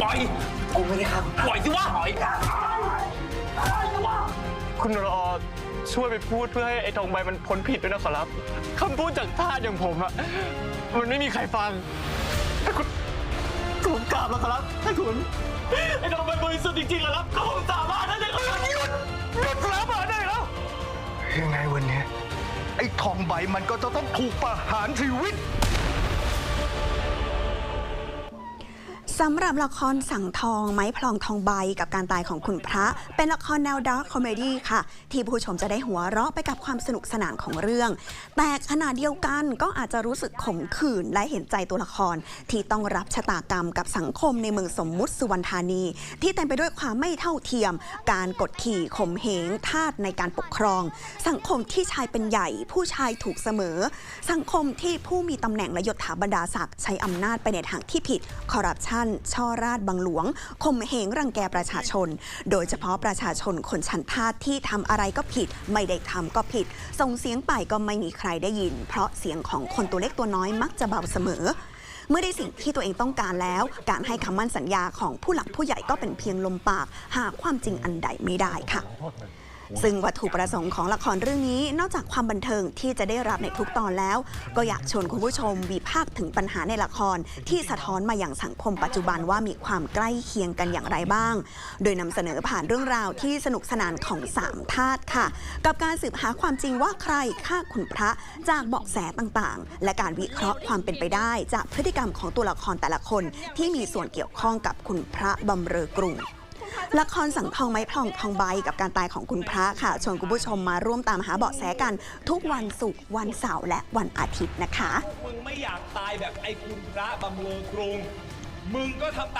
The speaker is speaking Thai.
ปล่อย กูไม่ได้ทำปล่อยสิวะปล่อยคุณรอช่วยไปพูดเพื่อให้ไอ้ทองใบมันพ้นผิดด้วยนะขอรับคำพูดจากทาสอย่างผมอะมันไม่มีใครฟังถ้าคุณผมกราบแล้วครับถ้าคุณไอ้ทองใบบริสุทธิ์จริงๆแล้วครับก็ผมสามารถได้เลยครับหยุดหยุดแล้วมาได้แล้วยังไงวันนี้ไอ้ทองใบมันก็จะต้องถูกประหารชีวิต สำหรับละครสั่งทองไม้พลองทองใบกับการตายของคุณพระ เป็นละครแนวดาร์คคอมเมดี้ค่ะ ที่ผู้ชมจะได้หัวเราะไปกับความสนุกสนานของเรื่อง แต่ขณะเดียวกันก็อาจจะรู้สึกขมขื่นและเห็นใจตัวละคร ที่ต้องรับชะตากรรมกับสังคมในเมืองสมมุติสุวรรณธานี ที่เต็มไปด้วยความไม่เท่าเทียม การกดขี่ข่มเหงทาสในการปกครอง สังคมที่ชายเป็นใหญ่ ผู้ชายถูกเสมอ สังคมที่ผู้มีตำแหน่งและยศถาบรรดาศักดิ์ใช้อำนาจไปในทางที่ผิดคอร์รัปชันช่อราดบังหลวงข่มเหงรังแกประชาชน โดยเฉพาะประชาชนคนชั้นทาสที่ทำอะไรก็ผิด ไม่ได้ทำก็ผิด ส่งเสียงไปก็ไม่มีใครได้ยิน เพราะเสียงของคนตัวเล็กตัวน้อยมักจะเบาเสมอเมื่อได้สิ่งที่ตัวเองต้องการแล้ว การให้คำมั่นสัญญาของผู้หลักผู้ใหญ่ก็เป็นเพียงลมปาก หาความจริงอันใดไม่ได้ค่ะ ซึ่งวัตถุประสงค์ของละครเรื่องนี้ นอกจากความบันเทิงที่จะได้รับในทุกตอนแล้ว ก็อยากชวนคุณผู้ชมวิพากษ์ถึงปัญหาในละคร ที่สะท้อนมาอย่างสังคมปัจจุบันว่ามีความใกล้เคียงกันอย่างไรบ้าง โดยนำเสนอผ่านเรื่องราวที่สนุกสนานของสามทาสค่ะ กับการสืบหาความจริงว่าใครฆ่าคุณพระจากเบาะแสต่างๆ และการวิเคราะห์ความเป็นไปได้ จากพฤติกรรมของตัวละครแต่ละคน ที่มีส่วนเกี่ยวข้องกับคุณพระบำเรอกรุง ละครสังทองไม้พลองทองใบกับการตายของคุณพระค่ะชวนคุณผู้ชมมาร่วมตามหาเบาะแสกัน ทุกวันศุกร์วันเสาร์และวันอาทิตย์นะคะ มึงไม่อยากตายแบบไอ้คุณพระบำเรอกรุง มึงก็ทำตาม